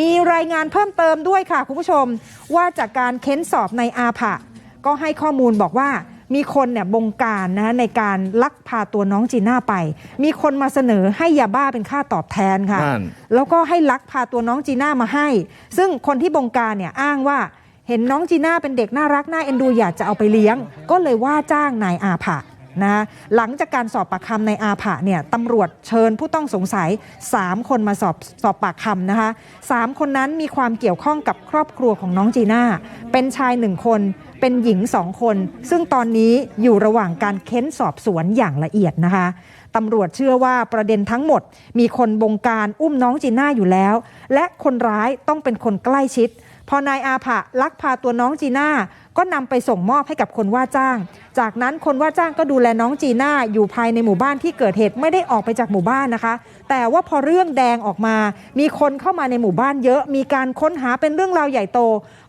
มีรายงานเพิ่มเติมด้วยค่ะคุณผู้ชม ว่าจากการเค้นสอบในอาผะก็ให้ข้อมูลบอกว่ามีคนเนี่ยบงการนะในการลักพาตัวน้องจีน่าไป มีคนมาเสนอให้ยาบ้าเป็นค่าตอบแทนค่ะนั่นแล้วก็ให้ลักพาตัวน้องจีน่ามาให้ ซึ่งคนที่บงการเนี่ยอ้างว่าเห็นน้องจีน่าเป็นเด็กน่ารักน่าเอ็นดูอยากจะเอาไปเลี้ยง ก็เลยว่าจ้างนายอาผะ นะหลังจากการสอบปากคำในอาผะเนี่ยตำรวจเชิญผู้ต้องสงสัย 3 คนมาสอบสอบปากคำนะคะสามคนนั้นมีความเกี่ยวข้องกับครอบครัวของน้องจีน่า เป็นชายหนึ่งคน เป็นหญิงสองคน ซึ่งตอนนี้อยู่ระหว่างการเค้นสอบสวนอย่างละเอียดนะคะตำรวจเชื่อว่าประเด็นทั้งหมด มีคนบงการอุ้มน้องจีน่าอยู่แล้ว และคนร้ายต้องเป็นคนใกล้ชิด พอนายอาผะลักพาตัวน้องจีน่าก็นำไปส่งมอบให้กับคนว่าจ้าง จากนั้นคนว่าจ้างก็ดูแลน้องจีน่าอยู่ภายในหมู่บ้านที่เกิดเหตุไม่ได้ออกไปจากหมู่บ้านนะคะ แต่ว่าพอเรื่องแดงออกมา มีคนเข้ามาในหมู่บ้านเยอะ มีการค้นหาเป็นเรื่องราวใหญ่โต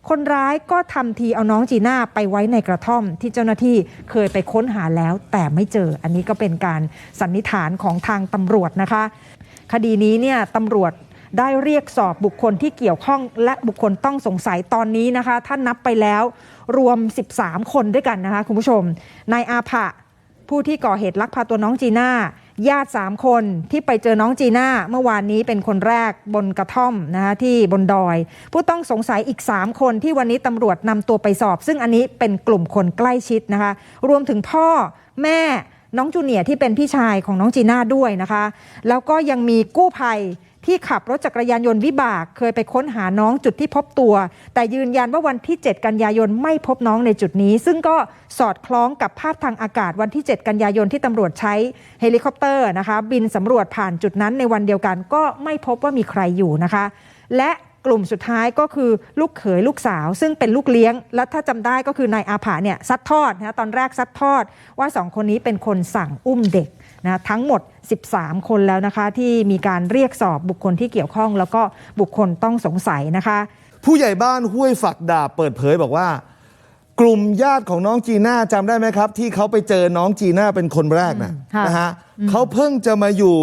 คนร้ายก็ทำทีเอาน้องจีน่าไปไว้ในกระท่อม ที่เจ้าหน้าที่เคยไปค้นหาแล้ว แต่ไม่เจอ อันนี้ก็เป็นการสันนิษฐานของทางตำรวจนะคะ คดีนี้เนี่ยตำรวจ ได้เรียกสอบบุคคลที่เกี่ยวข้องและบุคคลต้องสงสัยตอนนี้นะคะ ท่านนับไปแล้วรวม 13 คนด้วยกันนะคะคุณผู้ชมนายอาผะผู้ที่ก่อเหตุลักพาตัวน้องจีน่าญาติ 3 คนที่ไปเจอน้องจีน่าเมื่อวานนี้เป็นคนแรกบนกระท่อมนะคะที่บนดอย ผู้ต้องสงสัยอีก 3 คนที่วันนี้ตำรวจนำตัวไปสอบ ซึ่งอันนี้เป็นกลุ่มคนใกล้ชิดนะคะ รวมถึงพ่อแม่น้องจูเนียร์ที่เป็นพี่ชายของน้องจีน่าด้วยนะคะ แล้วก็ยังมีกู้ภัย ที่ขับรถจักรยานยนต์วิบากเคยไปค้นหาน้องจุดที่พบตัว แต่ยืนยันว่าวันที่ 7 กันยายนไม่พบน้องในจุดนี้ ซึ่งก็สอดคล้องกับภาพทางอากาศวันที่ 7 กันยายนที่ตำรวจใช้เฮลิคอปเตอร์นะคะ บินสำรวจผ่านจุดนั้นในวันเดียวกันก็ไม่พบว่ามีใครอยู่นะคะ และ กลุ่มสุดท้ายก็คือลูกเขยลูกสาว ซึ่งเป็นลูกเลี้ยง และถ้าจำได้ก็คือนายอาผาเนี่ยซัดทอดนะตอนแรกซัดทอดว่าสองคนนี้เป็นคนสั่งอุ้มเด็กนะทั้งหมด 13 คนแล้วนะคะ ที่มีการเรียกสอบบุคคลที่เกี่ยวข้อง แล้วก็บุคคลต้องสงสัยนะคะ ผู้ใหญ่บ้านห้วยฝักดาบเปิดเผยบอกว่า กลุ่มญาติของน้องจีน่าจำได้ไหมครับ ที่เขาไปเจอน้องจีน่าเป็นคนแรกนะค่ะนะฮะเขาเพิ่งจะมาอยู่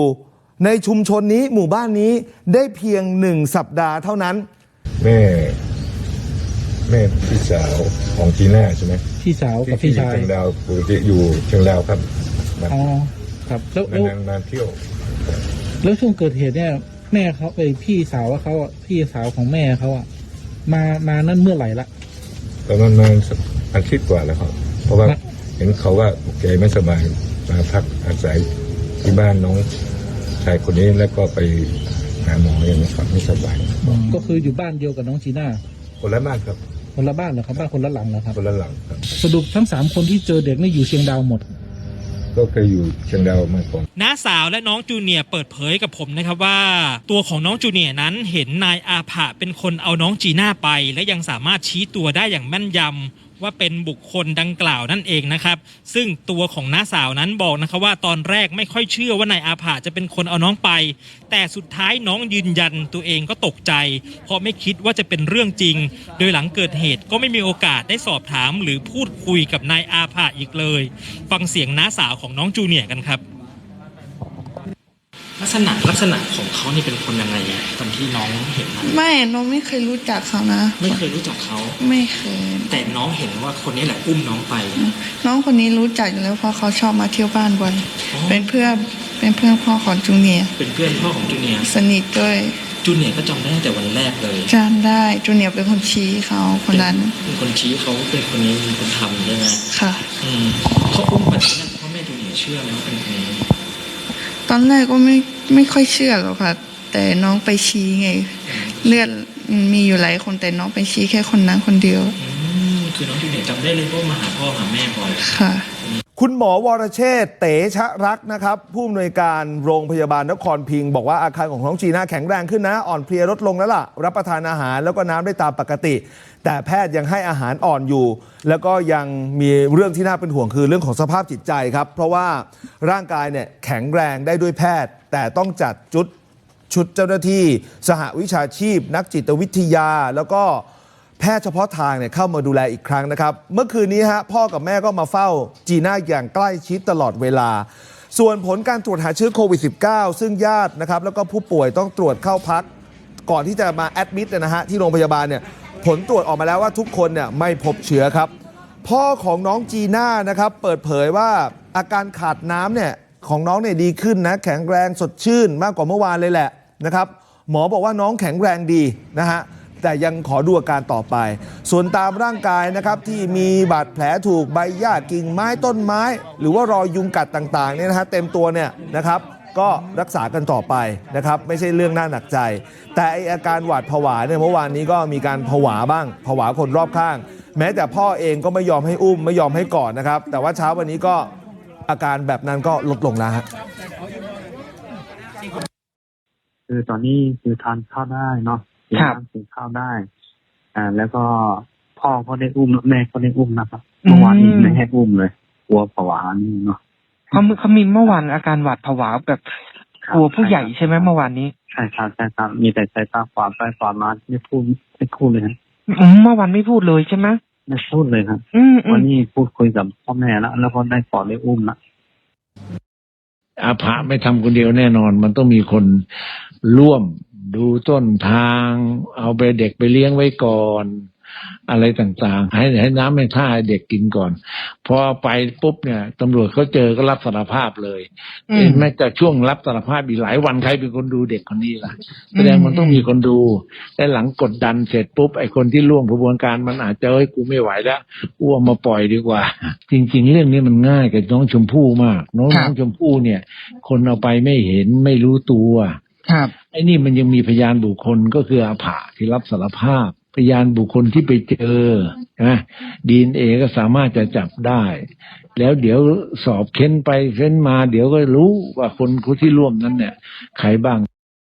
ในชุมชนนี้หมู่บ้านนี้ได้เพียงหนึ่งสัปดาห์เท่านั้น แม่ แม่พี่สาวของจีน่าใช่ไหมพี่สาวกับที่พี่อยู่ชายเชียงดาวปกติอยู่เชียงดาวครับมาอ๋อครับ แล้วแล้วนานๆมาเที่ยว แล้วช่วงเกิดเหตุเนี่ย แม่เขาไปพี่สาวเขาอะพี่สาวของแม่เขาอะมามานั่นเมื่อไหร่ละ ประมาณมาสักอาทิตย์กว่าแล้วครับ เพราะว่าเห็นเขาว่าแกไม่สบายมาพักอาศัยที่บ้านน้อง ชายคนนี้แล้วก็ไปหาหมออย่างนี้ครับไม่สบายก็คืออยู่บ้านเดียวกับน้องจีน่าคนละบ้านครับ คนละบ้านเหรอครับบ้านคนละหลังเหรอครับคนละหลังครับ สรุปทั้งสามคนที่เจอเด็กนี่อยู่เชียงดาวหมดก็เคยอยู่เชียงดาวมาก่อนน้าสาวและน้องจูเนียร์เปิดเผยกับผมนะครับว่า ตัวของน้องจูเนียร์นั้นเห็นนายอาผะเป็นคนเอาน้องจีน่าไป และยังสามารถชี้ตัวได้อย่างแม่นยำ ว่าเป็นบุคคลดังกล่าวนั่นเองนะครับ ซึ่งตัวของน้าสาวนั้นบอกนะครับว่าตอนแรกไม่ค่อยเชื่อว่านายอาผาจะเป็นคนเอาน้องไป แต่สุดท้ายน้องยืนยันตัวเองก็ตกใจ เพราะไม่คิดว่าจะเป็นเรื่องจริง โดยหลังเกิดเหตุก็ไม่มีโอกาสได้สอบถาม หรือพูดคุยกับนายอาผาอีกเลย ฟังเสียงน้าสาวของน้องจูเนียร์กันครับ ลักษณะลักษณะของเขานี่เป็นคนยังไงอะตอนที่น้องเห็นมันไม่น้องไม่เคยรู้จักเขานะไม่เคยรู้จักเขา ไม่เคย แต่น้องเห็นว่าคนนี้แหละอุ้มน้องไป น้องคนนี้รู้จักอยู่แล้วเพราะเขาชอบมาเที่ยวบ้านบ่อยอ๋อเป็นเพื่อนเป็นเพื่อนพ่อของจูเนียร์เป็นเพื่อนพ่อของจูเนียร์สนิทด้วยจูเนียร์ก็จำได้ตั้งแต่วันแรกเลยจำได้จูเนียร์เป็นคนชี้เขาคนนั้นเป็นคนชี้เขาเป็นคนนี้เป็นคนทำใช่ไหมค่ะ อืมเขาอุ้มไปตอนแรกพ่อแม่จูเนียร์เชื่อไหมว่าเป็นคนนี้ ตอนแรกก็ไม่ไม่ค่อยเชื่อหรอกค่ะ แต่น้องไปชี้ไง เลือดมีอยู่หลายคนแต่น้องไปชี้แค่คนนั้นคนเดียว คือน้องจูเนียร์จำได้เลยว่ามาหาพ่อหาแม่บ่อยค่ะ คุณหมอวรเชษฐ์เตชะรักษ์นะครับ ผู้อำนวยการโรงพยาบาลนครพิงค์บอกว่าอาการของน้องจีน่าแข็งแรงขึ้นนะ อ่อนเพลียลดลงแล้วล่ะ รับประทานอาหารแล้วก็น้ำได้ตามปกติ แต่แพทย์ยังให้อาหารอ่อนอยู่ แล้วก็ยังมีเรื่องที่น่าเป็นห่วงคือเรื่องของสภาพจิตใจครับ เพราะว่าร่างกายเนี่ยแข็งแรงได้ด้วยแพทย์ แต่ต้องจัดจุด ชุดเจ้าหน้าที่ สหวิชาชีพ นักจิตวิทยา แล้วก็ แพทย์เฉพาะทางเนี่ยเข้ามาดูแลอีกครั้งนะครับ เมื่อคืนนี้ฮะพ่อกับแม่ก็มาเฝ้าจีน่าอย่างใกล้ชิดตลอดเวลา ส่วนผลการตรวจหาเชื้อโควิด -19 ซึ่งญาตินะครับแล้วก็ผู้ป่วยต้องตรวจเข้าพัก ก่อนที่จะมาแอดมิดเนี่ยนะฮะที่โรงพยาบาลเนี่ยผลตรวจออกมาแล้วว่าทุกคนเนี่ยไม่พบเชื้อครับ พ่อของน้องจีน่านะครับเปิดเผยว่าอาการขาดน้ำเนี่ยของน้องเนี่ยดีขึ้นนะแข็งแรงสดชื่นมากกว่าเมื่อวานเลยแหละนะครับหมอบอกว่าน้องแข็งแรงดีนะฮะ แต่ยังขอดูอาการต่อไป ส่วนตามร่างกายนะครับที่มีบาดแผลถูกใบหญ้ากิ่งไม้ต้นไม้ หรือว่ารอยยุงกัดต่างๆเนี่ยนะฮะเต็มตัวเนี่ยนะครับก็รักษากันต่อไปนะครับไม่ใช่เรื่องน่าหนักใจ แต่ไออาการหวาดผวาเนี่ยเมื่อวานนี้ก็มีการผวาบ้างผวาคนรอบข้าง แม้แต่พ่อเองก็ไม่ยอมให้อุ้มไม่ยอมให้กอดนะครับ แต่ว่าเช้าวันนี้ก็อาการแบบนั้นก็ลดลงแล้วฮะคือตอนนี้คือทานข้าวได้เนาะ กินครับน้ำกินข้าวได้ อ่า แล้วก็พ่อก็ได้อุ้มแม่ก็ได้อุ้มนะครับอืมเมื่อวานนี้ไม่ให้อุ้มเลยกลัวผวานี่เนาะเขาเขามีเมื่อวานอาการหวาดผวาแบบครับกลัวผู้ใหญ่ใช่ไหมเมื่อวานนี้ใช่ครับใช่ครับมีแต่สายตาขวาไปขวามาไม่พูดไม่พูดเลยครับอืมเมื่อวานไม่พูดเลยใช่ไหมไม่พูดเลยครับอืมอืวันมนี้พูดคุยกับพ่อแม่แล้วแล้วก็ได้กอดได้อุ้มละอาภะไม่ทำคนเดียวแน่นอน มันต้องมีคนร่วม ดูต้นทาง เอาไปเด็กไปเลี้ยงไว้ก่อน อะไรต่างๆ ให้ให้น้ำให้ท่าให้เด็กกินก่อน พอไปปุ๊บเนี่ยตำรวจเขาเจอก็รับสารภาพเลยอืมเห็นแม้แต่ช่วงรับสารภาพอีกหลายวันใครเป็นคนดูเด็กคนนี้ล่ะ แสดงมันต้องมีคนดูและหลังกดดันเสร็จปุ๊บไอ้คนที่ร่วมกระบวนการมันอาจจะเอ้ยกูไม่ไหวแล้วอ้วมาปล่อยดีกว่า จริง ๆ เรื่องนี้มันง่ายกับน้องชมพู่มาก น้องครัน้บองชมพู่เนี่ย คนเอาไปไม่เห็นไม่รู้ตัว ครับไอ้นี่มันยังมีพยานบุคคลก็คืออาผาที่รับสารภาพ พยานบุคคลที่ไปเจอนะดีเอก็สามารถจะจับได้ แล้วเดี๋ยวสอบเค้นไปเค้นมา เดี๋ยวก็รู้ว่าคนที่ร่วมนั้นเนี่ยใครบ้าง